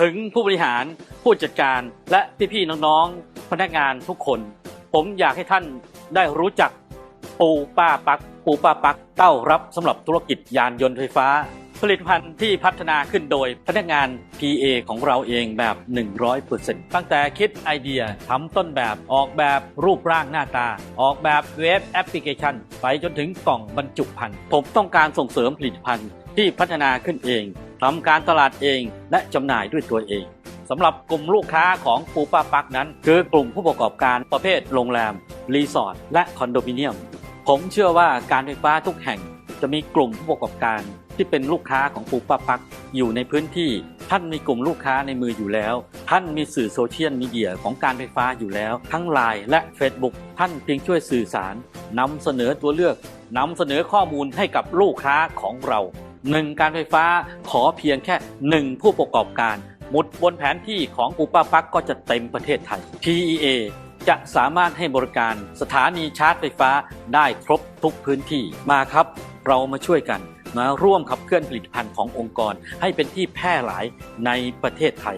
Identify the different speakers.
Speaker 1: ถึงผู้บริหารผู้จัดการและพี่ๆน้องๆ พนักงานทุกคน ผมอยากให้ท่านได้รู้จักปูป้าปัก ปูป้าปักเต้ารับสำหรับธุรกิจยานยนต์ไฟฟ้า ผลิตภัณฑ์ที่พัฒนาขึ้นโดยพนักงาน PA ของเราเองแบบ 100%ตั้งแต่คิดไอเดียทำต้นแบบออกแบบรูปร่างหน้าตา ออกแบบเว็บแอปพลิเคชัน ไปจนถึงกล่องบรรจุภัณฑ์ผมต้องการส่งเสริมผลิตภัณฑ์ที่พัฒนาขึ้นเอง ทำการตลาดเองและจำหน่ายด้วยตัวเองสำหรับกลุ่มลูกค้าของปูป้าปักนั้น คือกลุ่มผู้ประกอบการประเภทโรงแรม รีสอร์ทและคอนโดมิเนียม ผมเชื่อว่าการไฟฟ้าทุกแห่ง จะมีกลุ่มผู้ประกอบการที่เป็นลูกค้าของปูป้าปักอยู่ในพื้นที่ ท่านมีกลุ่มลูกค้าในมืออยู่แล้ว ท่านมีสื่อโซเชียลมีเดียของการไฟฟ้าอยู่แล้ว ทั้ง Line และ Facebook ท่านเพียงช่วยสื่อสารนำเสนอตัวเลือกนำเสนอข้อมูลให้กับลูกค้าของเรา หนึ่งการไฟฟ้าขอเพียงแค่หนึ่งผู้ประกอบการ หมุดบนแผนที่ของปูป้าปักก็จะเต็มประเทศไทย T E A จะสามารถให้บริการสถานีชาร์จไฟฟ้าได้ครบทุกพื้นที่มาครับ เรามาช่วยกันมาร่วมขับเคลื่อนผลิตภัณฑ์ขององค์กรให้เป็นที่แพร่หลายในประเทศไทย